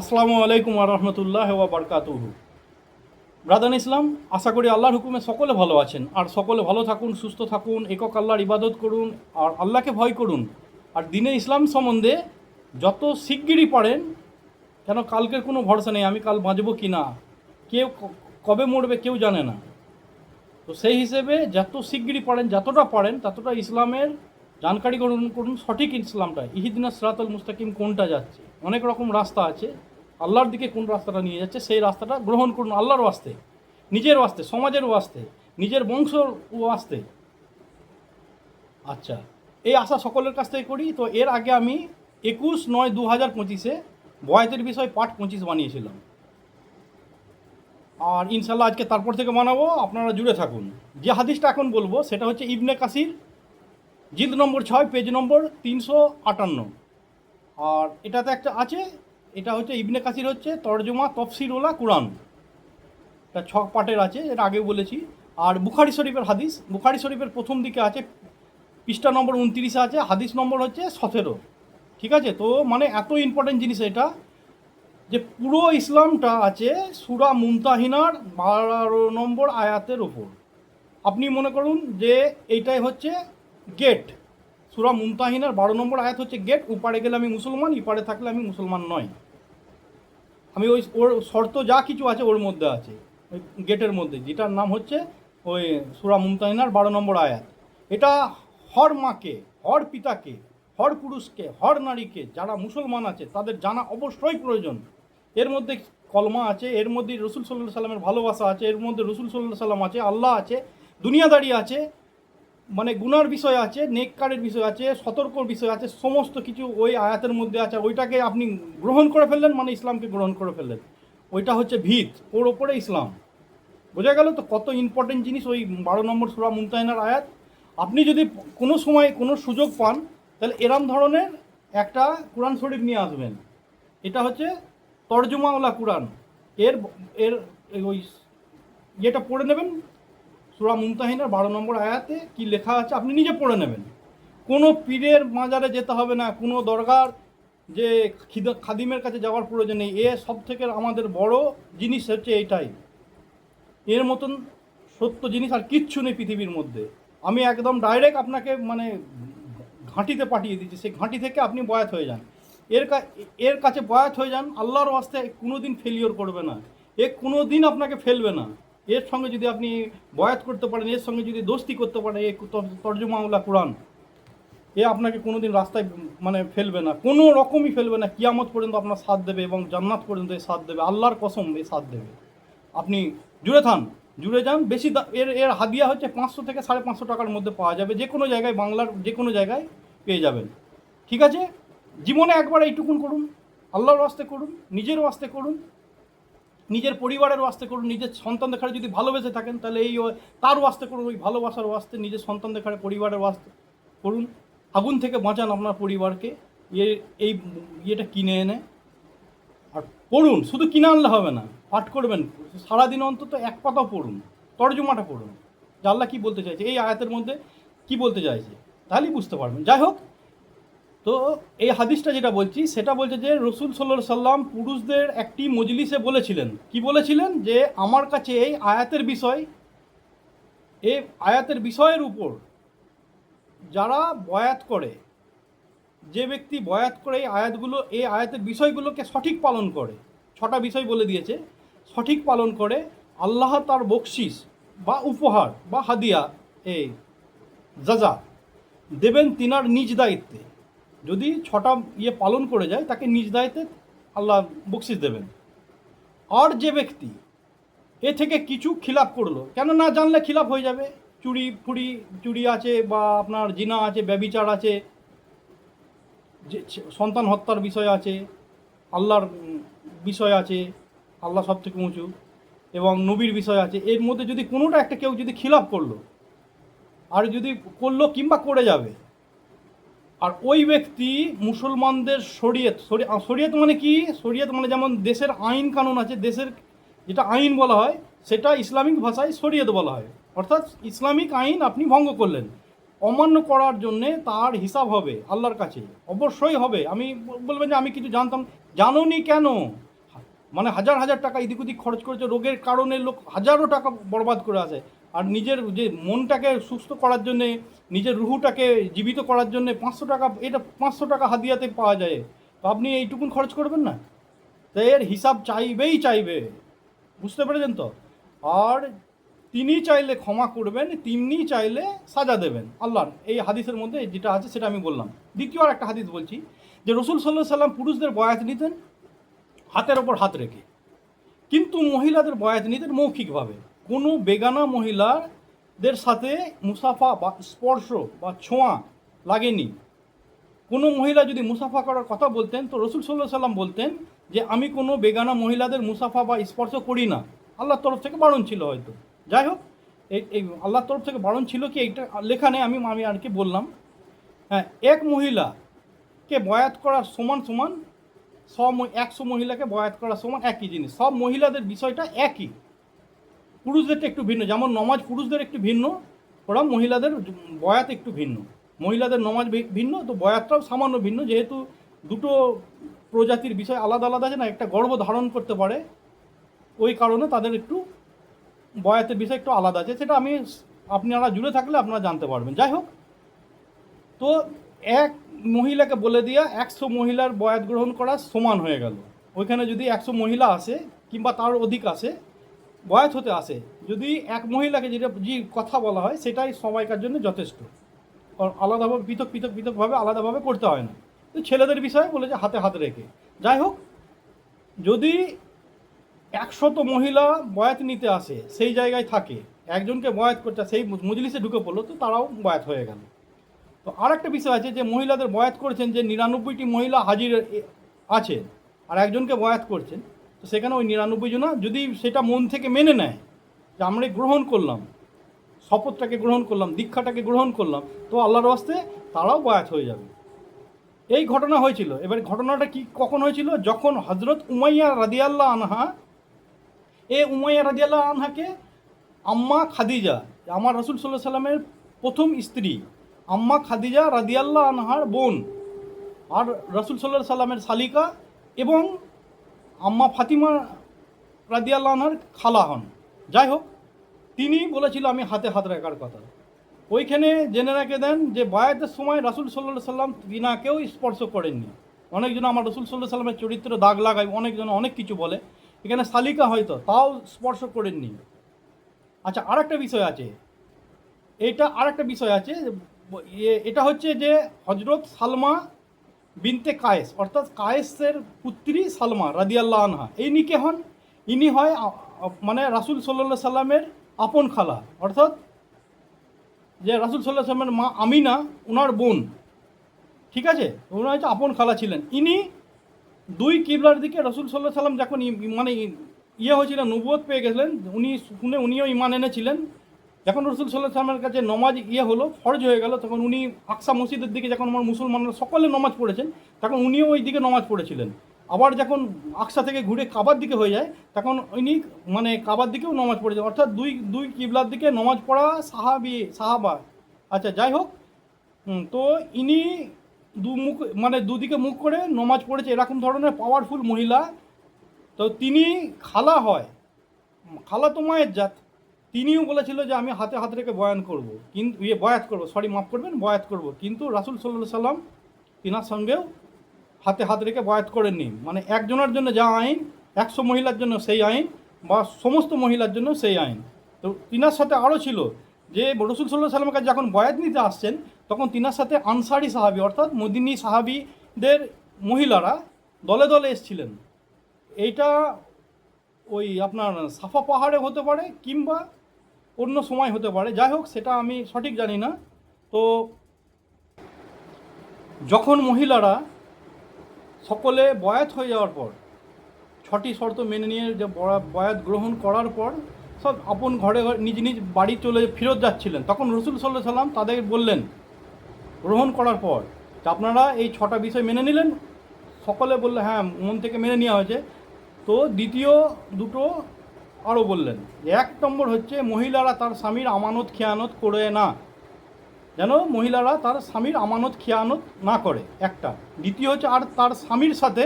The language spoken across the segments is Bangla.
আসসালামু আলাইকুম রহমতুল্লাহ বারকাতুহু। ব্রাদান ইসলাম, আশা করি আল্লাহর হুকুমে সকলে ভালো আছেন। আর সকলে ভালো থাকুন, সুস্থ থাকুন, একক আল্লাহর ইবাদত করুন, আর আল্লাহকে ভয় করুন। আর দিনে ইসলাম সম্বন্ধে যত শিগগিরই পারেন, কেন কালকের কোনো ভরসা নেই, আমি কাল বাঁচবো কি না? কেউ কবে মরবে কেউ জানে না। তো সেই হিসেবে যত শিগগিরই পারেন, যতটা পারেন, ততটা ইসলামের জানকারি গ্রহণ করুন, সঠিক ইসলামটা ইহিদিনা সিরাতুল মুস্তাকিম কোনটা যাচ্ছে? অনেক রকম রাস্তা আছে। আল্লাহর দিকে কোন রাস্তাটা নিয়ে যাচ্ছে, সেই রাস্তাটা গ্রহণ করুন আল্লাহর ওয়াস্তে, নিজের ওয়াস্তে, সমাজের ওয়াস্তে, নিজের বংশর ওয়াস্তে। আচ্ছা এই আশা সকলের কাছ থেকে করি। তো এর আগে আমি একুশ নয় দু হাজার পঁচিশে বয়াতের বিষয় পাঠ পঁচিশ বানিয়েছিলাম। আর ইনশাল্লাহ আজকে তারপর থেকে বানাবো, আপনারা জুড়ে থাকুন। যে হাদিসটা এখন বলব, সেটা হচ্ছে ইবনে কাসির, জিদ নম্বর ছয়, পেজ নম্বর তিনশো আটান্ন। আর এটাতে একটা আছে, এটা হচ্ছে ইবনে কাসির হচ্ছে তর্জমা, তফসিরওয়ালা, কোরআন। এটা ছ পাটের আছে, এটা আগেও বলেছি। আর বুখারি শরীফের হাদিস, বুখারি শরীফের প্রথম দিকে আছে, পৃষ্ঠা নম্বর উনত্রিশে আছে, হাদিস নম্বর হচ্ছে সতেরো। ঠিক আছে? তো মানে এত ইম্পর্টেন্ট জিনিস এটা যে পুরো ইসলামটা আছে সুরা মুমতাহিনার বারো নম্বর আয়াতের ওপর আপনি মনে করুন যে এইটাই হচ্ছে গেট সুরা মুমতাহিনার বারো নম্বর আয়াত হচ্ছে, গেট উপারে গেলে আমি মুসলমান, ইপারে থাকলে আমি মুসলমান নয় আমি ওই ওর শর্ত যা কিছু আছে ওর মধ্যে আছে, ওই গেটের মধ্যে, যেটার নাম হচ্ছে ওই সুরা মুমতাহিনার বারো নম্বর আয়াত। এটা হর মাকে, হর পিতাকে, হর পুরুষকে, হর নারীকে যারা মুসলমান আছে, তাদের জানা অবশ্যই প্রয়োজন। এর মধ্যে কলমা আছে, এর মধ্যে রসুল সাল্লাহ সাল্লামের ভালোবাসা আছে, এর মধ্যে রসুল সাল্লাহ সাল্লাম আছে, আল্লাহ আছে, দুনিয়াদারি আছে মানে গুনার বিষয় আছে, নেককারের বিষয় আছে, সতর্কর বিষয় আছে, সমস্ত কিছু ওই আয়াতের মধ্যে আছে ওইটাকে আপনি গ্রহণ করে ফেললেন মানে ইসলামকে গ্রহণ করে ফেললেন। ওইটা হচ্ছে ভিত, ওর ওপরে ইসলাম। বোঝা গেল তো কত ইম্পর্টেন্ট জিনিস ওই বারো নম্বর সুরা মুমতাহিনার আয়াত। আপনি যদি কোনো সময় কোনো সুযোগ পান, তাহলে এরম ধরনের একটা কোরআন শরীফ নিয়ে আসবেন। এটা হচ্ছে তর্জমাওয়ালা কোরআন। এর এর ওই ইয়েটা পড়ে নেবেন সুরা মুমতাহিনার বারো নম্বর আয়াতে কি লেখা আছে? আপনি নিজে পড়ে নেবেন। কোনো পীরের মাজারে যেতে হবে না। কোনো দরগার যে খাদিমের কাছে যাওয়ার প্রয়োজন নেই। এ সব থেকে আমাদের বড় জিনিস হচ্ছে এইটাই। এর মতন সত্য জিনিস আর কিচ্ছু নেই পৃথিবীর মধ্যে। আমি একদম ডাইরেক্ট আপনাকে মানে ঘাঁটিতে পাঠিয়ে দিচ্ছি। সেই ঘাঁটি থেকে আপনি বয়াত হয়ে যান। এর এর কাছে বয়াত হয়ে যান, আল্লাহর ওয়াস্তে কোনো দিন ফেলিওর করবে না। এ কোনো দিন আপনাকে ফেলবে না। এর সঙ্গে যদি আপনি বয়াত করতে পারেন, এর সঙ্গে যদি দোস্তি করতে পারেন তর- তর্জমাউলা কোরআন, এ আপনাকে কোনো দিন রাস্তায় মানে ফেলবে না, কোনো রকমই ফেলবে না। কিয়ামত পর্যন্ত আপনার সাথ দেবে এবং জান্নাত পর্যন্ত এ সাথ দেবে, আল্লাহর কসম এ সাথ দেবে। আপনি জুড়ে থান, জুড়ে যান, বেশি এর এর হাদিয়া হচ্ছে পাঁচশো থেকে সাড়ে পাঁচশো টাকার মধ্যে পাওয়া যাবে, যে কোনো জায়গায় বাংলার, যে কোনো জায়গায় পেয়ে যাবেন। ঠিক আছে? জীবনে একবার এইটুকুন করুন, আল্লাহর ওয়াস্তে করুন, নিজের ওয়াস্তে করুন নিজের পরিবারের ওয়াস্তে করুন, নিজের সন্তান দেখারে যদি ভালোবেসে থাকেন, তাহলে এই তার ওয়াস্তে করুন, ওই ভালোবাসার ওয়াস্তে, নিজের সন্তান দেখারে পরিবারের ওয়াস্তে করুন। আগুন থেকে বাঁচান আপনার পরিবারকে ইয়ে এই ইয়েটা কিনে এনে। আর পড়ুন, শুধু কিনে আনলে হবে না, পাঠ করবেন। সারাদিন অন্তত এক পাতা পড়ুন, তর্জমাটা পড়ুন। আল্লাহ কী বলতে চাইছে, এই আয়াতের মধ্যে কি বলতে চাইছে, তাহলেই বুঝতে পারবেন। যাই হোক তো এই হাদিসটা যেটা বলছি, সেটা বলছে যে রসুল সাল্লাহ সাল্লাম পুরুষদের একটি মজলিসে বলেছিলেন। কি বলেছিলেন? যে আমার কাছে এই আয়াতের বিষয়, এই আয়াতের বিষয়ের উপর যারা বয়াত করে, যে ব্যক্তি বয়াত করে এই আয়াতগুলো, এই আয়াতের বিষয়গুলোকে সঠিক পালন করে, ছটা বিষয় বলে দিয়েছে, সঠিক পালন করে আল্লাহ তার বকশিস বা উপহার বা হাদিয়া, এই জাজা দেবেন তিনার নিজ দায়িত্বে। যদি ছটা ইয়ে পালন করে যায়, তাকে নিজ দায়িত্বে আল্লাহ বকশিস দেবেন। আর যে ব্যক্তি এ থেকে কিছু খিলাপ করল, কেন না জানলে খিলাপ হয়ে যাবে? চুরি, ফুরি, চুরি আছে বা আপনার জিনা আছে, ব্যবিচার আছে, যে সন্তান হত্যার বিষয় আছে, আল্লাহর বিষয় আছে, আল্লাহ সব থেকে উঁচু, এবং নবীর বিষয় আছে, এর মধ্যে যদি কোনোটা একটা কেউ যদি খিলাপ করল, আর যদি করল কিংবা করে যাবে আর ওই ব্যক্তি মুসলমানদের শরীয়ত শরীয়ত মানে কি? শরীয়ত মানে যেমন দেশের আইন কানুন আছে, দেশের যেটা আইন বলা হয়, সেটা ইসলামিক ভাষায় শরীয়ত বলা হয়। অর্থাৎ ইসলামিক আইন আপনি ভঙ্গ করলেন। অমান্য করার জন্যে তার হিসাব হবে আল্লাহর কাছে। অবশ্যই হবে। আমি বলবেন যে আমি কিছু জানতাম। জানোনি কেন? মানে হাজার হাজার টাকা এদিক ওদিক খরচ করেছে। রোগের কারণে লোক হাজারো টাকা বরবাদ করে আসে। আর নিজের যে মনটাকে সুস্থ করার জন্যে, নিজের রুহুটাকে জীবিত করার জন্য পাঁচশো টাকা, এটা পাঁচশো টাকা হাদিয়াতে পাওয়া যায়। তো আপনি এইটুকুন খরচ করবেন না? তাই এর হিসাব চাইবেই চাইবে। বুঝতে পেরেছেন তো? আর তিনি চাইলে ক্ষমা করবেন তিনি চাইলে সাজা দেবেন। আল্লাহর এই হাদিসের মধ্যে যেটা আছে সেটা আমি বললাম। দ্বিতীয় আর একটা হাদিস বলছি, যে রসুল সাল্লাহ সাল্লাম পুরুষদের বয়াত নিতেন, হাতের ওপর হাত রেখে। কিন্তু মহিলাদের বয়াত নিতেন মৌখিকভাবে। কোনো বেগানা মহিলাদের সাথে মুসাফা বা স্পর্শ বা ছোঁয়া লাগেনি। কোনো মহিলা যদি মুসাফা করার কথা বলতেন, তো রসুল সাল্লাহ সাল্লাম বলতেন যে, আমি কোনো বেগানা মহিলাদের মুসাফা বা স্পর্শ করি না। আল্লাহর তরফ থেকে বারণ ছিল হয়তো। যাই হোক এই আল্লাহর তরফ থেকে বারণ ছিল কি, এইটা লেখা নেই, আমি আমি আর কি বললাম। হ্যাঁ এক মহিলাকে বয়াত করার সমান সমান সব একশো মহিলাকে বয়াত করার সমান একই জিনিস। সব মহিলাদের বিষয়টা একই। পুরুষদেরটা একটু ভিন্ন, যেমন নমাজ পুরুষদের একটু ভিন্ন, ওরা মহিলাদের বয়াত একটু ভিন্ন। মহিলাদের নমাজ ভিন্ন, তো বয়াতটাও সামান্য ভিন্ন, যেহেতু দুটো প্রজাতির বিষয় আলাদা আলাদা আছে না, একটা গর্ভ ধারণ করতে পারে, ওই কারণে তাদের একটু বয়াতের বিষয় একটু আলাদা আছে, সেটা আমি আপনারা জুড়ে থাকলে আপনারা জানতে পারবেন। যাই হোক, তো এক মহিলাকে বলে দিয়া একশো মহিলার বয়াত গ্রহণ করা সমান হয়ে গেল। ওইখানে যদি একশো মহিলা আসে, কিংবা তার অধিক আসে বয়াত হতে আসে। যদি এক মহিলাকে যেটা যে কথা বলা হয়, সেটাই সবাইকার জন্য যথেষ্ট। আলাদাভাবে, পৃথক পৃথক, পৃথকভাবে আলাদাভাবে করতে হয় না। তো ছেলেদের বিষয়ে বলেছে হাতে হাত রেখে। যাই হোক, যদি একশত মহিলা বয়াত নিতে আসে, সেই জায়গায় থাকে, একজনকে বয়াত করতে সেই মজলিসে ঢুকে পড়ল, তো তারাও বয়াত হয়ে গেল। তো আর একটা বিষয় আছে যে মহিলাদের বয়াত করেছেন যে নিরানব্বইটি মহিলা হাজির এ- আছে আর একজনকে বয়াত করছেন। তো সেখানে ওই নিরানব্বই জনা যদি সেটা মন থেকে মেনে নেয় যে আমরা গ্রহণ করলাম, শপথটাকে গ্রহণ করলাম, দীক্ষাটাকে গ্রহণ করলাম, তো আল্লাহর ওয়াস্তে তারাও বয়াত হয়ে যাবে। এই ঘটনা হয়েছিল। এবার ঘটনাটা কি, কখন হয়েছিল? যখন হজরত উমাইয়া রাদিয়াল্লাহ আনহা, এ উমাইয়া রাদিয়াল্লাহ আনহাকে আম্মা খাদিজা, আমার রসুল সাল্লাহ সাল্লামের প্রথম স্ত্রী, আম্মা খাদিজা রাদিয়াল্লাহ আনহার বোন, আর রসুল সাল্লাহ সাল্লামের শালিকা এবং আম্মা ফাতিমা রাদিয়াল্লাহ আনহার খালা হন। যাই হোক, তিনি বলেছিল, আমি হাতে হাত রাখার কথা। ওইখানে জেনে রেখে দেন যে, বায়াতের সময় রাসুল সাল্লাহ সাল্লাম তিনাকেও স্পর্শ করেননি। অনেকজন আমার রসুল সাল্লাহ সাল্লামের চরিত্র দাগ লাগায়, অনেকজন অনেক কিছু বলে। এখানে শালিকা হয়তো, তাও স্পর্শ করেননি। আচ্ছা আর একটা বিষয় আছে। এটা আর একটা বিষয় আছে। এটা হচ্ছে যে হজরত সালমা বিনতে কায়েস, অর্থাৎ কায়েসের পুত্রী সালমা রাদিয়াল্লাহ আনহা। এই নিকে হন। ইনি হয় মানে রাসুল সাল্লাহ সাল্লামের আপন খালা। অর্থাৎ যে রাসুল সাল্লাহ সাল্লামের মা আমিনা ওনার বোন। ঠিক আছে? ওনার হচ্ছে আপন খালা ছিলেন। ইনি দুই কিবলার দিকে রসুল সাল্লাহ সাল্লাম যখন মানে ইয়ে হয়েছিলেন নবুয়ত পেয়ে গেছিলেন, উনি শুনে উনিও ইমান এনেছিলেন। যখন রসুল সাল্লাহ সাল্লামের কাছে নমাজ ইয়ে হলো, ফরজ হয়ে গেল, তখন উনি আকসা মসজিদের দিকে যখন আমার মুসলমানরা সকলে নমাজ পড়েছেন, তখন উনিও ওই দিকে নমাজ পড়েছিলেন। আবার যখন আকসা থেকে ঘুরে কাবার দিকে হয়ে যায়, তখন উনি মানে কাবার দিকেও নমাজ পড়েছেন অর্থাৎ দুই দুই কিবলার দিকে নমাজ পড়া সাহাবি, সাহাবা। আচ্ছা যাই হোক তো ইনি দু মুখ মানে দুদিকে মুখ করে নমাজ পড়েছে, এরকম ধরনের পাওয়ারফুল মহিলা। তো তিনি খালা হয়। খালা তো মায়ের জাত। তিনিও বলেছিল যে আমি হাতে হাত রেখে বয়ান করব। কিন্তু ইয়ে বয়াত করব সরি মাফ করবেন, বয়াত করব। কিন্তু রাসুল সাল্লাহ সাল্লাম তিনার সঙ্গেও হাতে হাত রেখে বয়াত করেননি। মানে একজনের জন্য যা আইন, একশো মহিলার জন্য সেই আইন বা সমস্ত মহিলার জন্য সেই আইন। তো তিনার সাথে আরও ছিল যে, রসুল সাল্লাহ সাল্লামের কাছে যখন বয়াত নিতে আসছেন, তখন তিনার সাথে আনসারি সাহাবি, অর্থাৎ মদিনী সাহাবিদের মহিলারা দলে দলে এসছিলেন। এইটা ওই আপনার সাফা পাহাড়ে হতে পারে কিংবা অন্য সময় হতে পারে। যাই হোক সেটা আমি সঠিক জানি না। তো যখন মহিলারা সকলে বয়াত হয়ে যাওয়ার পর, ছটি শর্ত মেনে নিয়ে যে বয়াত গ্রহণ করার পর, সব আপন ঘরে ঘরে নিজ নিজ বাড়ি চলে ফেরত যাচ্ছিলেন। তখন রসুল সাল্লাহ সাল্লাম তাদের বললেন, গ্রহণ করার পর, যে আপনারা এই ছটা বিষয় মেনে নিলেন, সকলে বললে হ্যাঁ মন থেকে মেনে নেওয়া হয়েছে। তো দ্বিতীয় দুটো আরও বললেন যে এক নম্বর হচ্ছে মহিলারা তার স্বামীর আমানত খেয়ানত করে না। যেন মহিলারা তার স্বামীর আমানত খেয়ানত না করে, একটা। দ্বিতীয় হচ্ছে, আর তার স্বামীর সাথে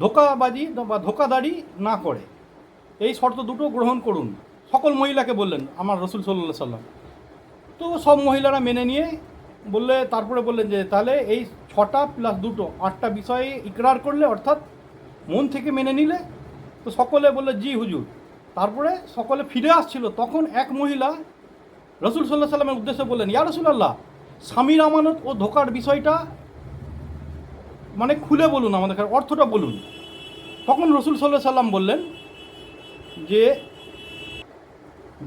ধোকাবাজি বা ধোকাদারি না করে। এই শর্ত দুটো গ্রহণ করুন। সকল মহিলাকে বললেন, আমার রসুল সাল্লাহ সাল্লাম। তো সব মহিলারা মেনে নিয়ে বললে, তারপরে বললেন যে, তাহলে এই ছটা প্লাস দুটো, আটটা বিষয়ে ইকরার করলে, অর্থাৎ মন থেকে মেনে নিলে, তো সকলে বললে, জি হুজুর। তারপরে সকলে ফিরে আসছিল, তখন এক মহিলা রসুল সাল্লাহ সাল্লামের উদ্দেশ্যে বললেন, ইয়া রসুলাল্লাহ, স্বামীর আমানত ও ধোকার বিষয়টা মানে খুলে বলুন আমাদের অর্থটা বলুন। তখন রসুল সাল্লাহ সাল্লাম বললেন যে,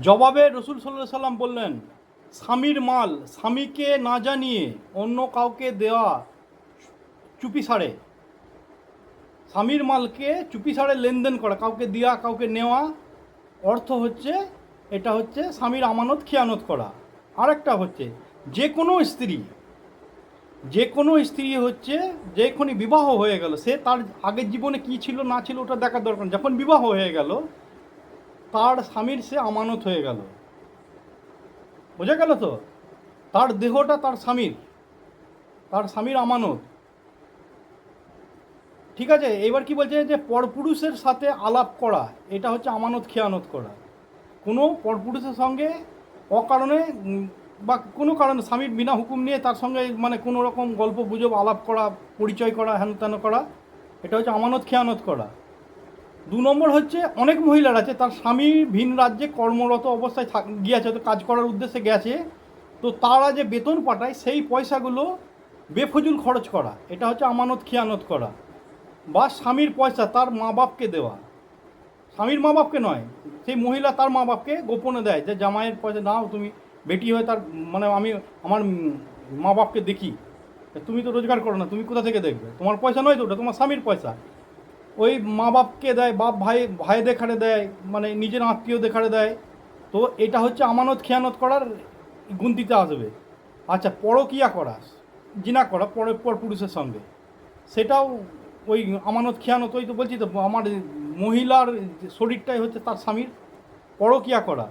জবাবে রসুল সাল্লাহ সাল্লাম বললেন, স্বামীর মাল স্বামীকে না জানিয়ে অন্য কাউকে দেওয়া চুপি সারে স্বামীর মালকে চুপি সারে লেনদেন করা, কাউকে দেওয়া কাউকে নেওয়া অর্থ হচ্ছে, এটা হচ্ছে স্বামীর আমানত, খেয়ানত করা। আরেকটা হচ্ছে, যে কোনো স্ত্রী, যে কোনো স্ত্রী হচ্ছে, যে এখনই বিবাহ হয়ে গেল, সে তার আগের জীবনে কি ছিল, না ছিল, ওটা দেখার দরকার যখন বিবাহ হয়ে গেল, তার স্বামীর সে আমানত হয়ে গেল। বোঝা গেল তো? তার দেহটা তার স্বামীর। তার স্বামীর আমানত। ঠিক আছে? এবার কি বলছে যে পরপুরুষের সাথে আলাপ করা, এটা হচ্ছে আমানত খেয়ানত করা। কোনো পরপুরুষের সঙ্গে অকারণে বা কোনো কারণে স্বামীর বিনা হুকুম নিয়ে তার সঙ্গে মানে কোনো রকম গল্প গুজব, আলাপ করা, পরিচয় করা হেন তেন করা, এটা হচ্ছে আমানত খেয়ানত করা। দু নম্বর হচ্ছে অনেক মহিলার আছে, তার স্বামী ভিন রাজ্যে কর্মরত অবস্থায় থাক- গিয়েছে, তো কাজ করার উদ্দেশ্যে গেছে, তো তারা যে বেতন পাঠায় সেই পয়সাগুলো বেফজুল খরচ করা, এটা হচ্ছে আমানত খেয়ানত করা। বা স্বামীর পয়সা তার মা বাপকে দেওয়া। স্বামীর মা বাপকে নয়, সেই মহিলা তার মা বাপকে গোপনে দেয় যে, জামাইয়ের পয়সা নাও তুমি বেটি হয়ে তার মানে আমি আমার মা বাপকে দেখি। তুমি তো রোজগার করো না, তুমি কোথা থেকে দেখবে? তোমার পয়সা নয় তো ওটা, তোমার স্বামীর পয়সা। ওই মা বাপকে দেয়, বাপ ভাই ভাই দেখারে দেয় মানে নিজের আত্মীয় দেখারে দেয়। তো এটা হচ্ছে আমানত, খেয়ানত করার গুনতিতে আসবে। আচ্ছা পরকিয়া করা জিনা করা পরে, পর, পুরুষের সঙ্গে। সেটাও ওই আমানত খেয়ানত, ওই তো বলছি তো, আমার মহিলার শরীরটাই হচ্ছে তার স্বামীর পরকিয়া করা।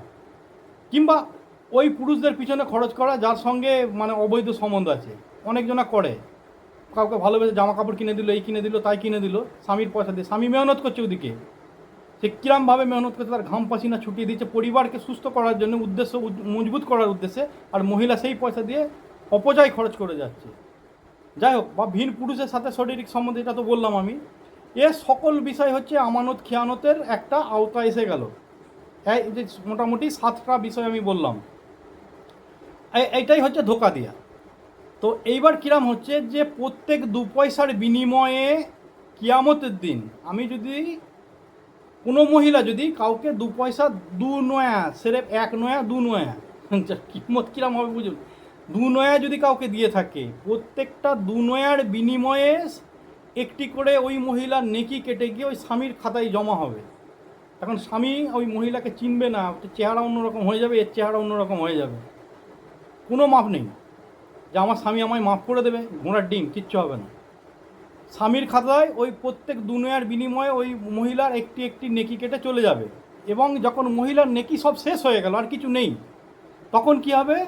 কিংবা ওই পুরুষদের পিছনে খরচ করা, যার সঙ্গে মানে অবৈধ সম্বন্ধ আছে। অনেকজনা করে। কাউকে ভালোবেসে জামা কাপড় কিনে দিল, এই কিনে দিল, তাই কিনে দিল, স্বামীর পয়সা দিয়ে। স্বামী মেহনত করছে ওদিকে। সে কিরমভাবে মেহনত করছে, তার ঘাম পাসিনা ছুটিয়ে দিচ্ছে। পরিবারকে সুস্থ করার জন্য উদ্দেশ্য মজবুত করার উদ্দেশ্যে, আর মহিলা সেই পয়সা দিয়ে অপচয় খরচ করে যাচ্ছে। যাই হোক বা ভিন পুরুষের সাথে শারীরিক সম্বন্ধ এটা তো বললাম আমি, এ সকল বিষয় হচ্ছে আমানত, খেয়ানতের একটা আওতা এসে গেল। এই যে মোটামুটি সাতটা বিষয় আমি বললাম। এই- এইটাই হচ্ছে ধোকা দিয়া। তো এইবার কিরাম হচ্ছে যে প্রত্যেক দু পয়সার বিনিময়ে কিয়ামতের দিন আমি যদি কোনো মহিলা যদি কাউকে দু পয়সা দু নয়া, সেরেফ এক নয়া, দু নয়া কিমত কিরাম হবে বুঝুন। দু নয়া যদি কাউকে দিয়ে থাকে, প্রত্যেকটা দু নয়ার বিনিময়ে একটি করে ওই মহিলার নেকি কেটে গিয়ে ওই স্বামীর খাতায় জমা হবে। এখন স্বামী ওই মহিলাকে চিনবে না চেহারা অন্যরকম হয়ে যাবে, এর চেহারা অন্যরকম হয়ে যাবে। কোনো মাপ নেই। যে আমার স্বামী আমায় মাফ করে দেবে, ঘোড়ার ডিম, কিচ্ছু হবে না। স্বামীর খাতায় ওই প্রত্যেক দুনিয়ার বিনিময়ে ওই মহিলার একটি একটি নেকি কেটে চলে যাবে। এবং যখন মহিলার নেকি সব শেষ হয়ে গেল, আর কিছু নেই, তখন কি হবে?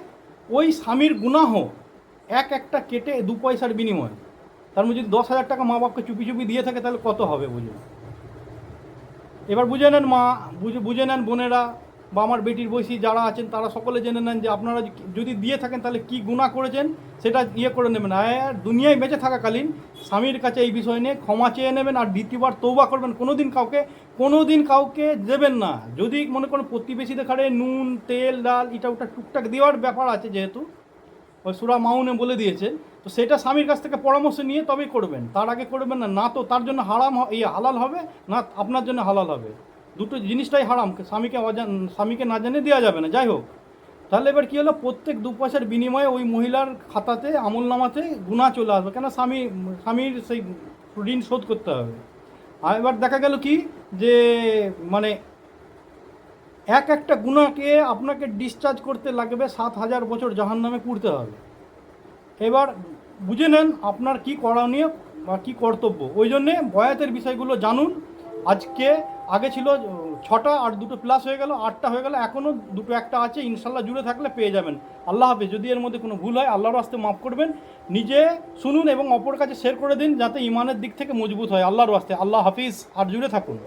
ওই স্বামীর গুনাহ এক একটা কেটে দু পয়সার বিনিময়। তার মধ্যে যদি দশ হাজার টাকা মা বাপকে চুপি চুপি দিয়ে থাকে, তাহলে কত হবে বুঝুন এবার বুঝে নেন মা, বুঝে বুঝে নেন বোনেরা বা আমার বেটির বয়সী যারা আছেন, তারা সকলে জেনে নেন যে আপনারা যদি দিয়ে থাকেন, তাহলে কি গুণা করেছেন? সেটা ইয়ে করে নেবেন। আর দুনিয়ায় বেঁচে থাকাকালীন স্বামীর কাছে এই বিষয় নিয়ে ক্ষমা চেয়ে নেবেন আর দ্বিতীয়বার তৌবা করবেন। কোনো দিন কাউকে কোনো দিন কাউকে দেবেন না। যদি মনে করেন প্রতিবেশী দেখারে নুন, তেল, ডাল এটা ওটা টুকটাক দেওয়ার ব্যাপার আছে যেহেতু, ওই সুরা মাউনে বলে দিয়েছে, তো সেটা স্বামীর কাছ থেকে পরামর্শ নিয়ে তবেই করবেন। তার আগে করবেন না। না তো তার জন্য হারাম ইয়ে হালাল হবে, না আপনার জন্য হালাল হবে। দুটো জিনিসটাই হারাম। স্বামীকে অজান, স্বামীকে না জানিয়ে দেওয়া যাবে না। যাই হোক। তাহলে এবার কী হলো? প্রত্যেক দু পয়সার বিনিময়ে ওই মহিলার খাতাতে, আমল নামাতে গুণা চলে আসবে। কেন? স্বামী, স্বামীর সেই ঋণ শোধ করতে হবে। আর এবার দেখা গেল কি? যে মানে এক একটা গুণাকে আপনাকে ডিসচার্জ করতে লাগবে সাত হাজার বছর জাহান নামে পুড়তে হবে। এবার বুঝে নেন আপনার কি করণীয় বা কী কর্তব্য। ওই জন্যে বয়াতের বিষয়গুলো জানুন। আজকে আগে ছিল ছটা, আর দুটো প্লাস হয়ে গেল, আটটা হয়ে গেল, এখনও দুটো একটা আছে, ইনশাল্লাহ জুড়ে থাকলে পেয়ে যাবেন। আল্লাহ হাফেজ, যদি এর মধ্যে কোনো ভুল হয়, আল্লাহর আস্তে মাফ করবেন, নিজে শুনুন এবং অপর কাছে শেয়ার করে দিন, যাতে ইমানের দিক থেকে মজবুত হয়, আল্লাহর আসতে আল্লাহ হাফিজ, আর জুড়ে থাকুন।